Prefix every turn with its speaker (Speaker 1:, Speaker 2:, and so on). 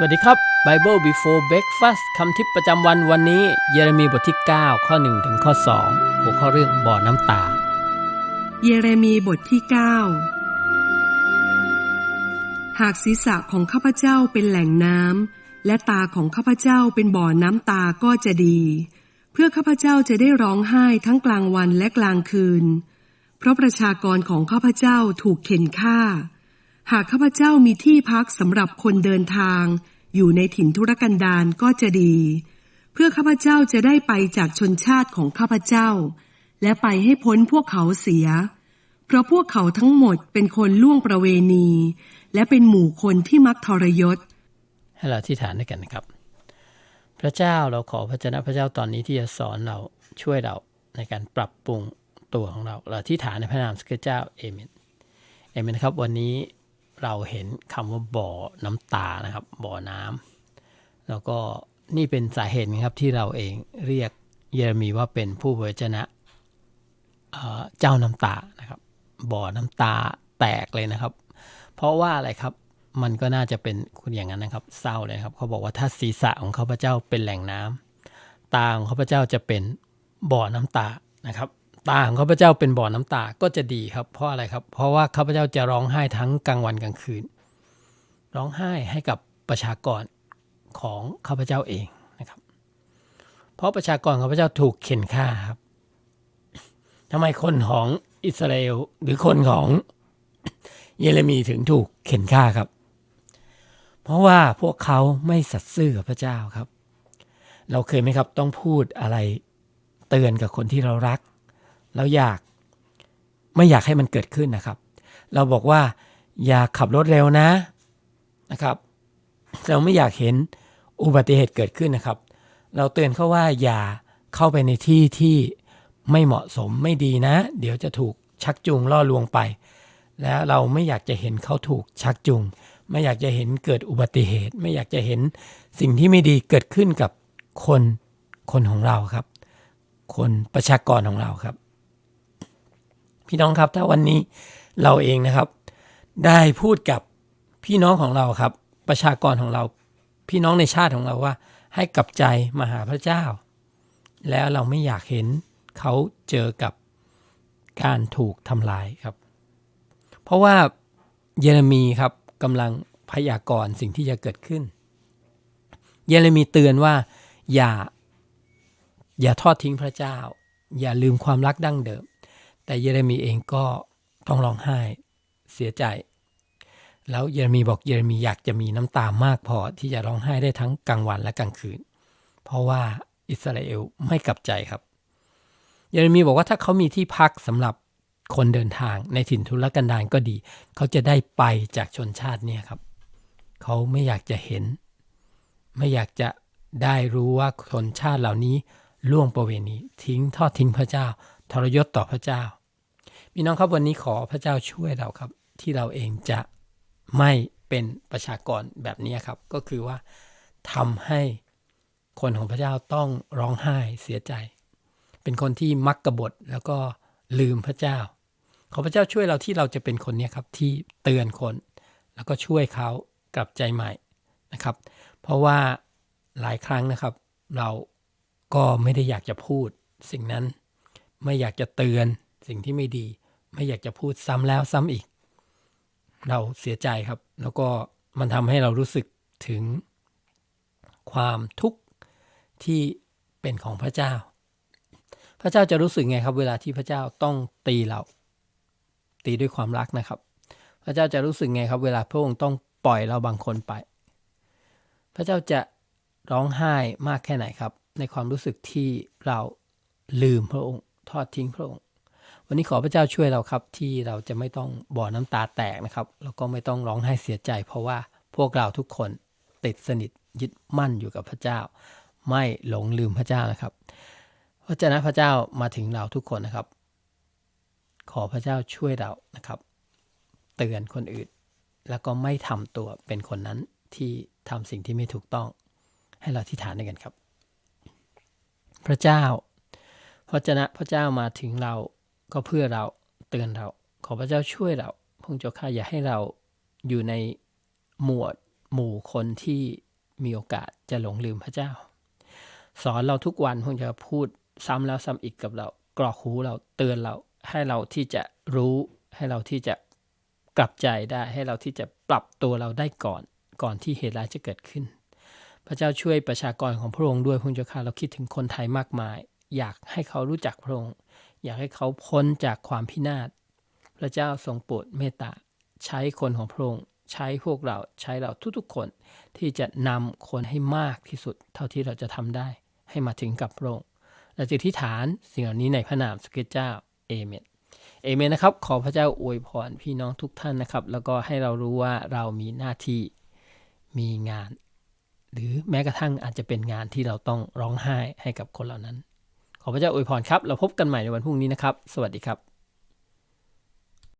Speaker 1: สวัสดีครับ Bible Before Breakfast คำทิปประจำวันวันนี้ เยเรมีบทที่ 9 ข้อ 1 ถึงข้อ 2 หัวข้อเรื่องบ่อน้ำตา
Speaker 2: เยเรมีบทที่เก้าหากศีรษะของข้าพเจ้าเป็นแหล่งน้ำและตาของข้าพเจ้าเป็นบ่อน้ำตาก็จะดี เพื่อข้าพเจ้าจะได้ร้องไห้ทั้งกลางวันและกลางคืน เพราะประชากรของข้าพเจ้าถูกเข็นฆ่า หากข้าพเจ้ามีที่พักสำหรับคนเดินทาง อยู่ในถิ่นทุรกันดารก็จะดี เพื่อข้าพเจ้าจะได้ไปจากชนชาติของข้าพเจ้า และไปให้พ้นพวกเขาเสีย เพราะพวกเขาทั้งหมดเป็นคนล่วงประเวณี และเป็นหมู่คนที่มักทรยศ
Speaker 1: ให้เราที่ฐานด้วยกันนะครับ พระเจ้าเราขอพระเจ้าพระเจ้าตอนนี้ที่จะสอนเราช่วยเราในการปรับปรุงตัวของเราเราที่ฐานในพระนามสกเจ้าเอเมนเอเมนครับวันนี้ เราเห็นคำว่าบ่อน้ำตานะครับ บ่อน้ำแล้วก็นี่เป็นสาเหตุนะครับที่เราเองเรียกเยเรมีว่าเป็นผู้เผยชนะเเจ้าน้ำตานะครับบ่อน้ำตาแตกเลยนะครับ เพราะว่าอะไรครับมันก็น่าจะเป็นคุณอย่างนั้นนะครับ เศร้าเลยครับเขาบอกว่าถ้าศีรษะของข้าพเจ้าเป็นแหล่งน้ำตาของข้าพเจ้าจะเป็นบ่อน้ำตานะครับ ตาของข้าพเจ้าเป็นบ่อน้ำตาก็จะดีครับ เพราะอะไรครับ เพราะว่าข้าพเจ้าจะร้องไห้ทั้งกลางวันกลางคืน ร้องไห้ให้กับประชากรของข้าพเจ้าเองนะครับ เพราะประชากรข้าพเจ้าถูกเข็นฆ่าครับทำไมคนของอิสราเอลหรือคนของเยเรมีถึงถูกเข็นฆ่าครับ เพราะว่าพวกเขาไม่สัตย์ซื่อกับพระเจ้าครับ เราเคยไหมครับต้องพูดอะไรเตือนกับคนที่เรารัก เราอยากไม่อยากให้มันเกิดขึ้นนะครับ เราบอกว่าอย่าขับรถเร็วนะนะครับ เราไม่อยากเห็นอุบัติเหตุเกิดขึ้นนะครับ เราเตือนเขาว่าอย่าเข้าไปในที่ที่ไม่เหมาะสมไม่ดีนะ เดี๋ยวจะถูกชักจูงล่อลวงไป แล้วเราไม่อยากจะเห็นเขาถูกชักจูง ไม่อยากจะเห็นเกิดอุบัติเหตุ ไม่อยากจะเห็นสิ่งที่ไม่ดีเกิดขึ้นกับคนคนของเราครับ คนประชากรของเราครับ พี่น้องครับ ถ้าวันนี้เราเองนะครับ ได้พูดกับพี่น้องของเราครับ ประชากรของเรา พี่น้องในชาติของเราว่า ให้กลับใจมาหาพระเจ้า แล้วเราไม่อยากเห็นเขาเจอกับการถูกทำลายครับ เพราะว่าเยเรมีครับกำลังพยากรณ์สิ่งที่จะเกิดขึ้น เยเรมีเตือนว่าอย่า อย่าทอดทิ้งพระเจ้า อย่าลืมความรักดั้งเดิม แต่เยเรมีเองก็ต้องร้องไห้เสียใจ แล้วเยเรมีบอกเยเรมีอยากจะมีน้ำตามากพอที่จะร้องไห้ได้ทั้งกลางวันและกลางคืน เพราะว่าอิสราเอลไม่กลับใจครับ เยเรมีบอกว่าถ้าเขามีที่พักสำหรับคนเดินทางในถิ่นทุรกันดารก็ดี เขาจะได้ไปจากชนชาติเนี่ยครับ เขาไม่อยากจะเห็น ไม่อยากจะได้รู้ว่าชนชาติเหล่านี้ล่วงประเวณี ทิ้งทอดทิ้งพระเจ้า ทรยศต่อพระเจ้า พี่น้องครับวันนี้ขอพระเจ้าช่วยเราครับ ที่เราเองจะไม่เป็นประชากรแบบนี้ครับ ก็คือว่าทำให้คนของพระเจ้าต้องร้องไห้เสียใจ เป็นคนที่มักกบฏแล้วก็ลืมพระเจ้า ขอพระเจ้าช่วยเราที่เราจะเป็นคนนี้ครับที่เตือนคน แล้วก็ช่วยเขากลับใจใหม่นะครับ เพราะว่าหลายครั้งนะครับ เราก็ไม่ได้อยากจะพูด สิ่งนั้นไม่อยากจะเตือน สิ่งที่ไม่ดี ไม่อยากจะพูดซ้ำแล้วซ้ำอีก เราเสียใจครับ แล้วก็มันทำให้เรารู้สึกถึงความทุกข์ที่เป็นของพระเจ้า พระเจ้าจะรู้สึกไงครับ เวลาที่พระเจ้าต้องตีเรา ตีด้วยความรักนะครับ พระเจ้าจะรู้สึกไงครับ เวลาพระองค์ต้องปล่อยเราบางคนไป พระเจ้าจะร้องไห้มากแค่ไหนครับ ในความรู้สึกที่เราลืมพระองค์ ทอดทิ้งพระองค์ วันนี้ขอพระเจ้าช่วยเราครับ ที่เราจะไม่ต้องบ่อน้ำตาแตกนะครับ แล้วก็ไม่ต้องร้องไห้เสียใจ เพราะว่าพวกเราทุกคนติดสนิทยึดมั่นอยู่กับพระเจ้า ไม่หลงลืมพระเจ้านะครับพระเจ้าพระเจ้ามาถึงเราทุกคนนะครับ ขอพระเจ้าช่วยเรานะครับ เตือนคนอื่น แล้วก็ไม่ทำตัวเป็นคนนั้นที่ทำสิ่งที่ไม่ถูกต้อง ให้เราที่ฐานด้วยกันครับ พระเจ้าพระเจ้าพระเจ้ามาถึงเรา ก็เพื่อเราเตือนเรา ขอพระเจ้าช่วยเราพงเจ้าข้าอย่าให้เราอยู่ในหมวดหมู่คนที่มีโอกาสจะหลงลืมพระเจ้า สอนเราทุกวันพงค์จะพูดซ้ำแล้วซ้ำอีกกับเรา กรอกหูเราเตือนเราให้เราที่จะรู้ให้เราที่จะกลับใจได้ให้เราที่จะปรับตัวเราได้ก่อนก่อนที่เหตุร้ายจะเกิดขึ้น พระเจ้าช่วยประชากรของพระองค์ด้วยพระองเจ้าค่ะเราคิดถึงคนไทยมากมาย อยากให้เขารู้จักพระองค์ อยากให้เขาพ้นจากความพินาศ พระเจ้าทรงโปรดเมตตาใช้คนของพระองค์ใช้พวกเราใช้เราทุกๆคน ที่จะนำคนให้มากที่สุด เท่าที่เราจะทำได้ ให้มาถึงกับพระองค์และจะที่ฐานสิ่งเหล่านี้ในพระนามสเกเจ้าเอเมนเอเมนนะครับ ขอพระเจ้าอวยพรพี่น้องทุกท่านนะครับ แล้วก็ให้เรารู้ว่าเรามีหน้าที่มีงาน หรือแม้กระทั่งอาจจะเป็นงานที่เราต้องร้องไห้ให้กับคนเหล่านั้น พระเจ้าอวยพรครับ เราพบกันใหม่ในวันพรุ่งนี้นะครับ สวัสดีครับ